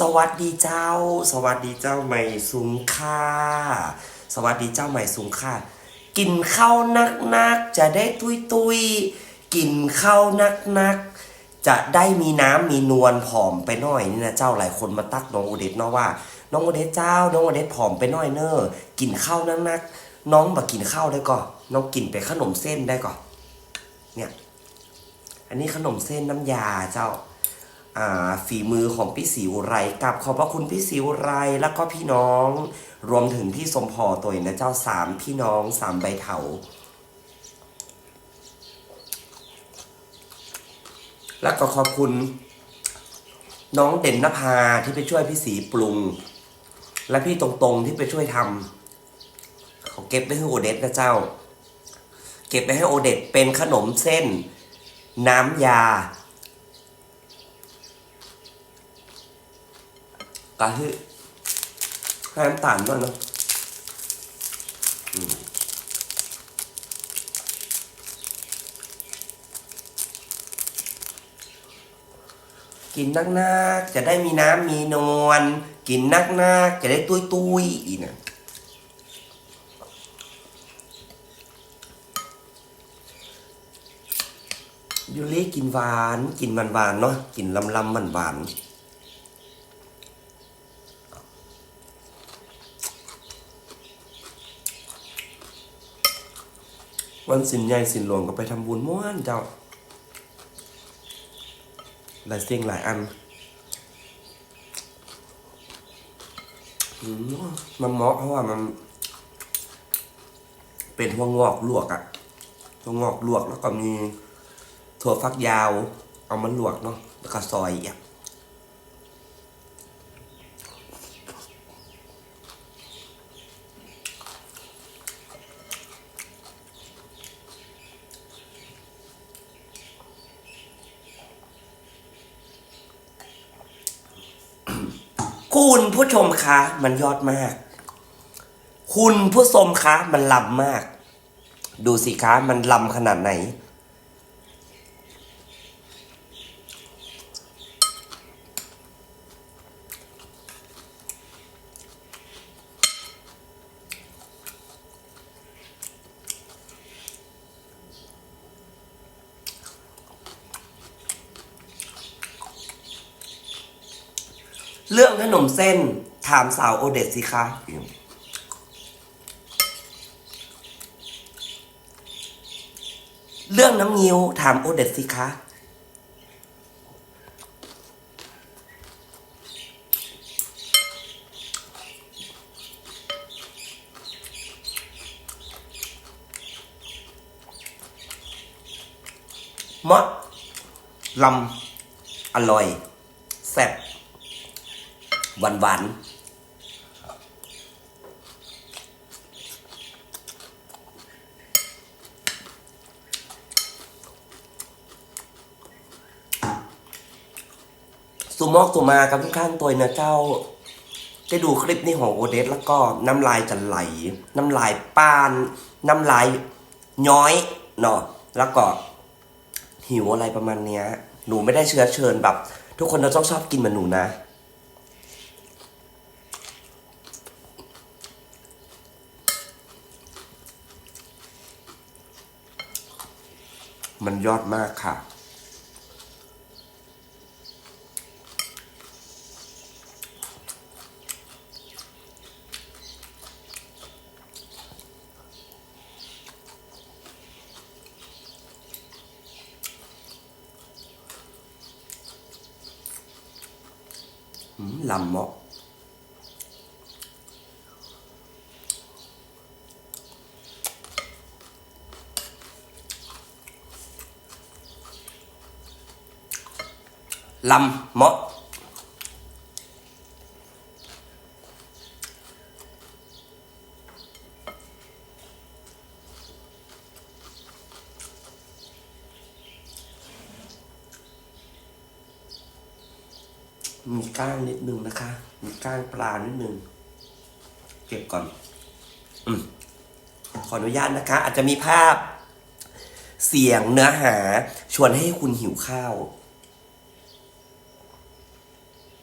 สวัสดีเจ้า สวัสดีเจ้าใหม่สูงค่า สวัสดีเจ้าใหม่สูงค่า กินข้าวนักนักจะได้ตุยตุยๆกินข้าวนักนักจะได้มีน้ำมีนวลผอมไปหน่อยนี่นะเจ้าหลายคนมาตักน้องโอเดตเนาะว่า น้องโอเดตเจ้า น้องโอเดตผอมไปหน่อยเนอกินข้าวนักนักน้องมากินข้าวได้ก่อนน้องกินไปขนมเส้นได้ก่อนเนี่ย อันนี้ขนมเส้นน้ำยาเจ้า ฝีมือของพี่สิวไรกับขอบพระคุณพี่สิวไรแล้วก็พี่น้อง รวมถึงพี่สมพอตัวเองนะเจ้าสามพี่น้องสามใบเถาแล้วก็ขอบคุณ น้องเด่นนภาที่ไปช่วยพี่สีปรุง และพี่ตรงๆที่ไปช่วยทำเขาเก็บไว้ให้โอเดตนะเจ้า เก็บไว้ให้โอเดตเป็นขนมเส้น น้ำยา กะฮึให้น้ำตาลด้วยเนาะกินนักนักจะได้มีน้ำมีนวลกินนักนักจะได้ตุ้ยตุ้ยอีกนะยูริกินหวาน กินมันหวานเนาะกินลำลำมันหวาน วันสินใหญ่สินหลวงก็ไปทำบุญม้วนเจ้า หลายสิ่งหลายอันมมันเหมาะเพราะว่ามัน เป็นหัวงอกลวกอะหัวงอกลวกแล้วก็มีถั่วฟักยาว เอามันลวกเนาะแล้วก็ซอยอีก คุณผู้ชมคะมันยอดมาก คุณผู้ชมคะมันลำมาก ดูสิคะมันลำขนาดไหน เรื่องขนมเส้นถามสาวโอเดตสิคะเรื่องน้ำงิ้วถามโอเดตสิคะมะลำ อร่อย แซ่บ หวานหวานสุมอกสุมากับทุกท่านตัวนะเจ้า ได้ดูคลิปนี้ของโอเดสแล้วก็น้ำลายจะไหล น้ำลายป้าน น้ำลายย้อยเนาะแล้วก็หิวอะไรประมาณเนี้ย หนูไม่ได้เชื้อเชิญแบบ ทุกคนเราต้องชอบกินเหมือนหนูนะ มันยอดมากค่ะอืม ลำเหมาะลำเหมาะมีก้างนิดนึงนะคะ มีก้างปลานิดนึง เก็บก่อน อืมขออนุญาตนะคะ อาจจะมีภาพ เสียงเนื้อหา ชวนให้คุณหิวข้าว